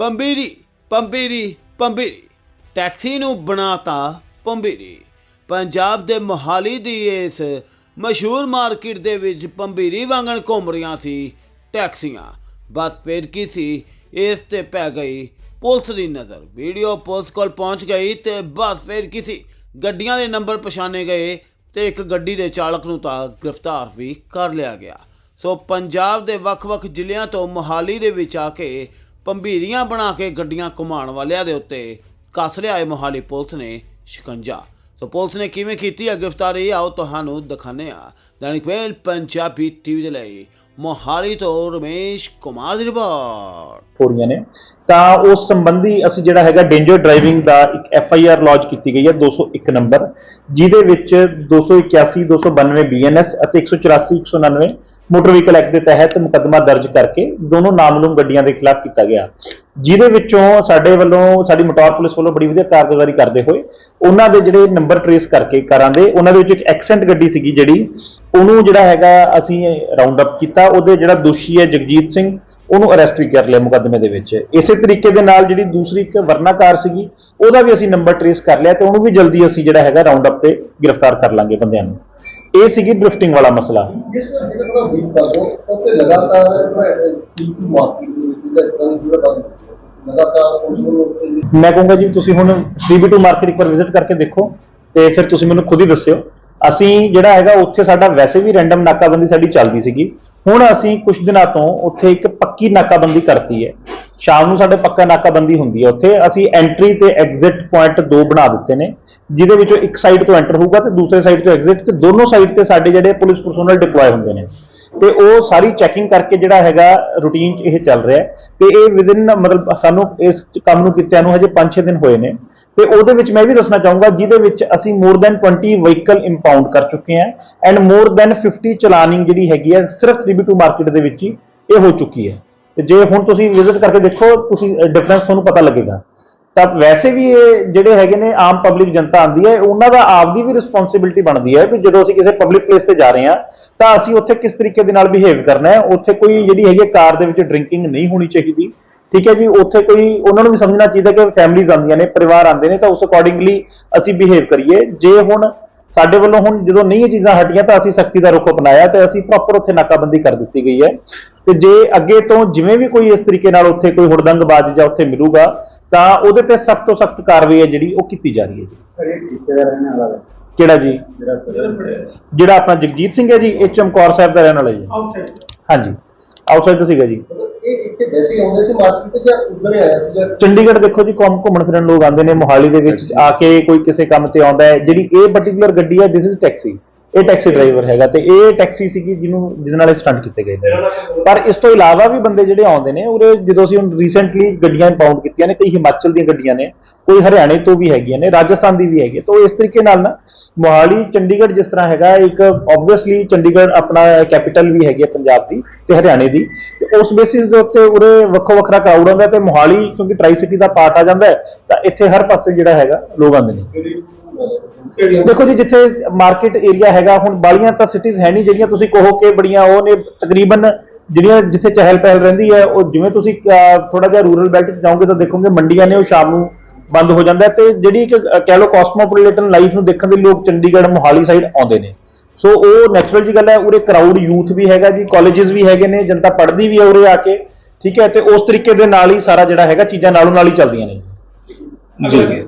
ਪੰਬੀਰੀ ਪੰਬੀਰੀ ਪੰਬੀਰੀ। Taxi ਨੂੰ ਬਣਾਤਾ ਪੰਬੀਰੀ। ਪੰਜਾਬ ਦੇ ਮੋਹਾਲੀ ਦੀ ਇਸ ਮਸ਼ਹੂਰ ਮਾਰਕੀਟ ਦੇ ਵਿੱਚ ਪੰਬੀਰੀ ਵਾਂਗਣ ਘੁੰਮ ਰਹੀਆਂ ਸੀ ਟੈਕਸੀਆਂ। ਬਸ ਫਿਰ ਕੀ ਸੀ, ਇਸ ਤੇ ਪੈ ਗਈ ਪੁਲਿਸ ਦੀ ਨਜ਼ਰ। ਵੀਡੀਓ ਪੁਲਿਸ ਕੋਲ ਪਹੁੰਚ ਗਈ ਤੇ ਬਸ ਫਿਰ ਕੀ ਸੀ, ਗੱਡੀਆਂ ਦੇ ਨੰਬਰ ਪਛਾਣੇ ਗਏ ਤੇ ਇੱਕ ਗੱਡੀ ਦੇ ਚਾਲਕ ਨੂੰ ਤਾਂ ਗ੍ਰਿਫਤਾਰ ਵੀ ਕਰ ਲਿਆ ਗਿਆ। ਸੋ ਪੰਜਾਬ ਦੇ ਵੱਖ-ਵੱਖ ਜ਼ਿਲ੍ਹਿਆਂ ਤੋਂ ਮੋਹਾਲੀ ਦੇ ਵਿੱਚ ਆ ਕੇ ਪੰਬੀਰੀਆਂ ਬਣਾ ਕੇ ਗੱਡੀਆਂ ਘੁਮਾਉਣ ਵਾਲਿਆਂ ਦੇ ਉੱਤੇ ਕੱਸ ਲਿਆਏ ਮੋਹਾਲੀ ਪੁਲਿਸ ਨੇ ਸ਼ਿਕੰਜਾ। ਸੋ ਪੁਲਿਸ ਨੇ ਕਿਵੇਂ ਕੀਤੀ ਹੈ ਗ੍ਰਿਫਤਾਰੀ? ਆਓ ਤੁਹਾਨੂੰ ਦਿਖਾਣੇ ਆ ਦੈਨਿਕ ਵੇਲ ਪੰਜਾਬੀ ਟੀਵੀ ਦੇ ਲਈ ਮੋਹਾਲੀ ਤੋਂ ਰਮੇਸ਼ ਕੁਮਾਰ ਦੀ ਰਿਪੋਰਟ। ਹੋ ਰਹੀਆਂ ਨੇ। ਤਾਂ ਉਸ ਸੰਬੰਧੀ ਅਸੀਂ ਜਿਹੜਾ ਹੈਗਾ ਡੇਂਜਰ ਡਰਾਈਵਿੰਗ ਦਾ ਇੱਕ ਐਫ ਆਈ ਆਰ ਲੌਂਚ ਕੀਤੀ ਗਈ ਹੈ 201 ਨੰਬਰ, ਜਿਹਦੇ ਵਿੱਚ 281 292 ਬੀਐਨਐਸ ਅਤੇ 184 199 ਮੋਟਰ ਵਹੀਕਲ ਐਕਟ ਦੇ ਤਹਿਤ ਮੁਕੱਦਮਾ ਦਰਜ ਕਰਕੇ ਦੋਨੋਂ ਨਾਮਲੂਮ ਗੱਡੀਆਂ ਦੇ ਖਿਲਾਫ ਕੀਤਾ ਗਿਆ। ਜਿਹਦੇ ਵਿੱਚੋਂ ਸਾਡੇ ਵੱਲੋਂ, ਸਾਡੀ ਮੋਟਾਰ ਪੁਲਿਸ ਵੱਲੋਂ ਬੜੀ ਵਧੀਆ ਕਾਰਗੁਜ਼ਾਰੀ ਕਰਦੇ ਹੋਏ ਉਹਨਾਂ ਦੇ ਜਿਹੜੇ ਨੰਬਰ ਟਰੇਸ ਕਰਕੇ ਕਾਰਾਂ ਦੇ, ਉਹਨਾਂ ਦੇ ਵਿੱਚ ਇੱਕ ਐਕਸੈਂਟ ਗੱਡੀ ਸੀਗੀ ਜਿਹੜੀ, ਉਹਨੂੰ ਜਿਹੜਾ ਹੈਗਾ ਅਸੀਂ ਰਾਉਂਡ ਅਪ ਕੀਤਾ। ਉਹਦੇ ਜਿਹੜਾ ਦੋਸ਼ੀ ਹੈ ਜਗਜੀਤ ਸਿੰਘ, ਉਹਨੂੰ ਅਰੈਸਟ ਵੀ ਕਰ ਲਿਆ ਮੁਕੱਦਮੇ ਦੇ ਵਿੱਚ। ਇਸੇ ਤਰੀਕੇ ਦੇ ਨਾਲ ਜਿਹੜੀ ਦੂਸਰੀ ਇੱਕ ਵਰਨਾ ਕਾਰ ਸੀਗੀ, ਉਹਦਾ ਵੀ ਅਸੀਂ ਨੰਬਰ ਟਰੇਸ ਕਰ ਲਿਆ ਤੇ ਉਹਨੂੰ ਵੀ ਜਲਦੀ ਅਸੀਂ ਜਿਹੜਾ ਹੈਗਾ ਰਾਉਂਡ ਅਪ ਤੇ ਗ੍ਰਿਫਤਾਰ ਕਰ ਲਾਂਗੇ ਬੰਦਿਆਂ ਨੂੰ। ਇਹ ਸੀਗੀ ਡ੍ਰਿਫਟਿੰਗ ਵਾਲਾ ਮਸਲਾ। ਜਿਸ ਤਰ੍ਹਾਂ ਜਿਹੜਾ ਥੋੜਾ ਵੀਕ ਕਰ ਦੋ ਉੱਤੇ ਲਗਾਤਾਰ ਕੀ ਮਾਰਕੀਟ ਦੇ ਵਿੱਚ ਜਿਹੜਾ ਇਸ ਤਰ੍ਹਾਂ ਦੀ ਜਿਹੜਾ ਬੰਦ ਲਗਾਤਾਰ ਪੁਲਿਸ ਵੱਲੋਂ ਉੱਤੇ ਮੈਂ ਕਹੂੰਗਾ ਜੀ ਤੁਸੀਂ ਹੁਣ CB2 ਮਾਰਕੀਟ ਇੱਕ ਵਾਰ ਵਿਜ਼ਿਟ ਕਰਕੇ ਦੇਖੋ ਤੇ ਫਿਰ ਤੁਸੀਂ ਮੈਨੂੰ ਖੁਦ ਹੀ ਦੱਸਿਓ। ਅਸੀਂ ਜਿਹੜਾ ਹੈਗਾ ਉੱਥੇ ਸਾਡਾ ਵੈਸੇ ਵੀ ਰੈਂਡਮ ਨਾਕਾਬੰਦੀ ਸਾਡੀ ਚੱਲਦੀ ਸੀਗੀ। ਹੁਣ ਅਸੀਂ ਕੁਝ ਦਿਨਾਂ ਤੋਂ ਉੱਥੇ ਇੱਕ ਪੱਕੀ ਨਾਕਾਬੰਦੀ ਕਰਤੀ ਹੈ। ਸ਼ਾਮ ਨੂੰ ਸਾਡੇ ਪੱਕਾ ਨਾਕਾਬੰਦੀ ਹੁੰਦੀ ਹੈ ਉੱਥੇ। ਅਸੀਂ ਐਂਟਰੀ ਤੇ ਐਗਜ਼ਿਟ ਪੁਆਇੰਟ ਦੋ ਬਣਾ ਦਿੱਤੇ ਨੇ, ਜਿਹਦੇ ਵਿੱਚੋਂ ਇੱਕ ਸਾਈਡ ਤੋਂ ਐਂਟਰ ਹੋਊਗਾ ਤੇ ਦੂਸਰੇ ਸਾਈਡ ਤੋਂ ਐਗਜ਼ਿਟ ਤੇ ਦੋਨੋਂ ਸਾਈਡ ਤੇ ਸਾਡੇ ਜਿਹੜੇ ਪੁਲਿਸ ਪਰਸੋਨਲ ਡਿਪਲੋਏ ਹੁੰਦੇ ਨੇ। ਤੇ ਉਹ ਸਾਰੀ ਚੈਕਿੰਗ ਕਰਕੇ ਜਿਹੜਾ ਹੈਗਾ ਰੂਟੀਨ ਚ ਇਹ ਚੱਲ ਰਿਹਾ ਹੈ। ਤੇ ਇਹ ਵਿਦਿਨ ਮਤਲਬ ਸਾਨੂੰ ਇਸ ਕੰਮ ਨੂੰ ਕੀਤਿਆਂ ਨੂੰ ਹਜੇ 5-6 ਦਿਨ ਹੋਏ ਨੇ। ਤੇ ਉਹਦੇ ਵਿੱਚ ਮੈਂ ਵੀ ਦੱਸਣਾ ਚਾਹੂੰਗਾ, ਜਿਹਦੇ ਵਿੱਚ ਅਸੀਂ ਮੋਰ ਦੈਨ 20 ਵਹੀਕਲ ਇੰਪਾਊਂਡ ਕਰ ਚੁੱਕੇ ਹਾਂ ਐਂਡ ਮੋਰ ਦੈਨ 50 ਚਲਾਨਿੰਗ ਜਿਹੜੀ ਹੈਗੀ ਹੈ, ਸਿਰਫ 3B2 ਮਾਰਕੀਟ ਦੇ ਵਿੱਚ ਹੀ ਇਹ ਹੋ ਚੁੱਕੀ ਹੈ। ਤੇ ਜੇ ਹੁਣ ਤੁਸੀਂ ਵਿਜ਼ਿਟ ਕਰਕੇ ਦੇਖੋ, ਤੁਸੀਂ ਡਿਫਰੈਂਸ ਤੁਹਾਨੂੰ ਪਤਾ ਲੱਗੇਗਾ। ਤਾਂ ਵੈਸੇ ਵੀ ਇਹ ਜਿਹੜੇ ਹੈਗੇ ਨੇ ਆਮ ਪਬਲਿਕ ਜਨਤਾ ਆਂਦੀ ਹੈ, ਉਹਨਾਂ ਦਾ ਆਪਦੀ ਵੀ ਰਿਸਪੌਂਸਿਬਿਲਟੀ ਬਣਦੀ ਹੈ ਵੀ ਜਦੋਂ ਅਸੀਂ ਕਿਸੇ ਪਬਲਿਕ ਪਲੇਸ ਤੇ ਜਾ ਰਹੇ ਹਾਂ, ਤਾਂ ਅਸੀਂ ਉੱਥੇ ਕਿਸ ਤਰੀਕੇ ਦੇ ਨਾਲ ਬਿਹੇਵ ਕਰਨਾ ਹੈ। ਉੱਥੇ ਕੋਈ ਜਿਹੜੀ ਹੈਗੀ ਕਾਰ ਦੇ ਵਿੱਚ ਡਰਿੰਕਿੰਗ ਨਹੀਂ ਹੋਣੀ ਚਾਹੀਦੀ। ਠੀਕ ਹੈ ਜੀ, ਉੱਥੇ ਕੋਈ, ਉਹਨਾਂ ਨੂੰ ਵੀ ਸਮਝਣਾ ਚਾਹੀਦਾ ਕਿ ਫੈਮਲੀਆਂ ਆਉਂਦੀਆਂ ਨੇ, ਪਰਿਵਾਰ ਆਉਂਦੇ ਨੇ, ਤਾਂ ਉਸ ਅਕੋਰਡਿੰਗਲੀ ਅਸੀਂ ਬਿਹੇਵ ਕਰੀਏ। ਜੇ ਹੁਣ ਸਾਡੇ ਵੱਲੋਂ ਹੁਣ ਜਦੋਂ ਨਹੀਂ ਇਹ ਚੀਜ਼ਾਂ ਹਟੀਆਂ ਤਾਂ ਅਸੀਂ ਸਖਤੀ ਦਾ ਰੁਖ ਅਪਣਾਇਆ ਤੇ ਅਸੀਂ ਪ੍ਰੋਪਰ ਉੱਥੇ ਨਾਕਾਬੰਦੀ ਕਰ ਦਿੱਤੀ ਗਈ ਹੈ। ਤੇ ਜੇ ਅੱਗੇ ਤੋਂ ਜਿਵੇਂ ਵੀ ਕੋਈ ਇਸ ਤਰੀਕੇ ਨਾਲ ਉੱਥੇ ਕੋਈ ਹੁੜਦੰਗਬਾਜ਼ ਜਾਂ ਉੱਥੇ ਮਿਲੂਗਾ ਤਾਂ ਉਹਦੇ ਤੇ ਸਖਤ ਤੋਂ ਸਖਤ ਕਾਰਵਾਈ ਹੈ ਜਿਹੜੀ ਉਹ ਕੀਤੀ ਜਾ ਰਹੀ ਹੈ ਜੀ। ਕਿਹੜਾ ਜੀ? ਜਿਹੜਾ ਆਪਣਾ ਜਗਜੀਤ ਸਿੰਘ ਹੈ ਜੀ ਇਹ ਚਮਕੌਰ ਸਾਹਿਬ ਦਾ ਰਹਿਣ ਵਾਲਾ ਜੀ। ਆਊਟਸਾਈਡ ਹਾਂਜੀ। ਆਊਟਸਾਈਡਰ ਸੀਗਾ ਜੀ। ਇਹ ਇੱਥੇ ਵੈਸੇ ਹੀ ਆਉਂਦੇ ਸੀ ਮਾਰਕੀਟ ਤੇ ਜਾਂ ਉੱਧਰ ਹੀ ਆਇਆ ਸੀ ਜਾਂ ਚੰਡੀਗੜ੍ਹ ਦੇਖੋ ਜੀ ਘੁੰਮ ਘੁੰਮਣ ਫਿਰਨ ਲੋਕ ਆਉਂਦੇ ਨੇ ਮੋਹਾਲੀ ਦੇ ਵਿੱਚ ਆ ਕੇ ਕੋਈ ਕਿਸੇ ਕੰਮ ਤੇ ਆਉਂਦਾ ਹੈ। ਜਿਹੜੀ ਇਹ ਪਾਰਟਿਕੂਲਰ ਗੱਡੀ ਹੈ ਦਿਸ ਇਜ਼ ਟੈਕਸੀ ਇਹ ਟੈਕਸੀ ਡਰਾਈਵਰ ਹੈਗਾ ਤੇ ਇਹ ਟੈਕਸੀ ਸੀਗੀ ਜਿਹਨੂੰ ਜਿਹਦੇ ਨਾਲ ਸਟੰਟ ਕੀਤੇ ਗਏ ਨੇ। ਪਰ ਇਸ ਤੋਂ ਇਲਾਵਾ ਵੀ ਬੰਦੇ ਜਿਹੜੇ ਆਉਂਦੇ ਨੇ ਉਰੇ ਜਦੋਂ ਅਸੀਂ ਹੁਣ ਰੀਸੈਂਟਲੀ ਗੱਡੀਆਂ ਇੰਪਾਊਂਡ ਕੀਤੀਆਂ ਨੇ ਕਈ ਹਿਮਾਚਲ ਦੀਆਂ ਗੱਡੀਆਂ ਨੇ ਕੋਈ ਹਰਿਆਣੇ ਤੋਂ ਵੀ ਹੈਗੀਆਂ ਨੇ ਰਾਜਸਥਾਨ ਦੀ ਵੀ ਹੈਗੀ। ਤਾਂ ਇਸ ਤਰੀਕੇ ਨਾਲ ਨਾ ਮੋਹਾਲੀ ਚੰਡੀਗੜ੍ਹ ਜਿਸ ਤਰ੍ਹਾਂ ਹੈਗਾ ਇੱਕ ਆਬਵੀਅਸਲੀ ਚੰਡੀਗੜ੍ਹ ਆਪਣਾ ਕੈਪੀਟਲ ਵੀ ਹੈਗੀ ਹੈ ਪੰਜਾਬ ਦੀ। ਤੇ ਹਰਿਆਣੇ ਦੀ। ਤੇ ਉਸ ਬੇਸਿਸ ਦੇ ਉੱਤੇ ਉਰੇ ਵੱਖੋ ਵੱਖਰਾ ਕਰਾਊਡ ਆਉਂਦਾ ਤੇ ਮੋਹਾਲੀ ਕਿਉਂਕਿ ਟਰਾਈ ਸਿਟੀ ਦਾ ਪਾਰਟ ਆ ਜਾਂਦਾ ਤਾਂ ਇੱਥੇ ਹਰ ਪਾਸੇ ਜਿਹੜਾ ਹੈਗਾ ਲੋਕ ਆਉਂਦੇ ਨੇ। ਦੇਖੋ ਜੀ, ਜਿੱਥੇ ਮਾਰਕੀਟ ਏਰੀਆ ਹੈਗਾ, ਹੁਣ ਬਾਲੀਆਂ ਤਾਂ ਸਿਟੀਜ਼ ਹੈ ਨਹੀਂ ਜਿਹੜੀਆਂ ਤੁਸੀਂ ਕਹੋ ਕਿ ਬੜੀਆਂ ਉਹ ਨੇ ਤਕਰੀਬਨ ਜਿਹੜੀਆਂ ਜਿੱਥੇ ਚਹਿਲ ਪਹਿਲ ਰਹਿੰਦੀ ਹੈ, ਉਹ ਜਿਵੇਂ ਤੁਸੀਂ ਥੋੜਾ ਜਿਹਾ ਰੂਰਲ ਬੈਲਟ 'ਚ ਜਾਓਗੇ ਤਾਂ ਦੇਖੋਗੇ ਮੰਡੀਆਂ ਨੇ ਉਹ ਸ਼ਾਮ ਨੂੰ ਬੰਦ ਹੋ ਜਾਂਦਾ ਤੇ ਜਿਹੜੀ ਇੱਕ ਕਹਿ ਲਓ ਕਾਸਮੋਪੋਲੀਟਨ ਲਾਈਫ ਨੂੰ ਦੇਖਣ ਦੇ ਲੋਕ ਚੰਡੀਗੜ੍ਹ, ਮੋਹਾਲੀ ਸਾਈਡ ਆਉਂਦੇ ਨੇ। ਸੋ ਉਹ ਨੈਚੁਰਲ ਜੀ ਗੱਲ ਹੈ, ਉਰੇ ਕਰਾਊਡ ਯੂਥ ਵੀ ਹੈਗਾ ਜੀ ਕਾਲਜਸ ਵੀ ਹੈਗੇ ਨੇ, ਜਨਤਾ ਪੜ੍ਹਦੀ ਵੀ ਹੈ ਉਰੇ ਆ ਕੇ, ਠੀਕ ਹੈ, ਤੇ ਉਸ ਤਰੀਕੇ ਦੇ ਨਾਲ ਹੀ ਸਾਰਾ ਜਿਹੜਾ ਹੈਗਾ ਚੀਜ਼ਾਂ ਨਾਲੋਂ ਨਾਲ ਹੀ ਚੱਲਦੀਆਂ ਨੇ। ਜੀ।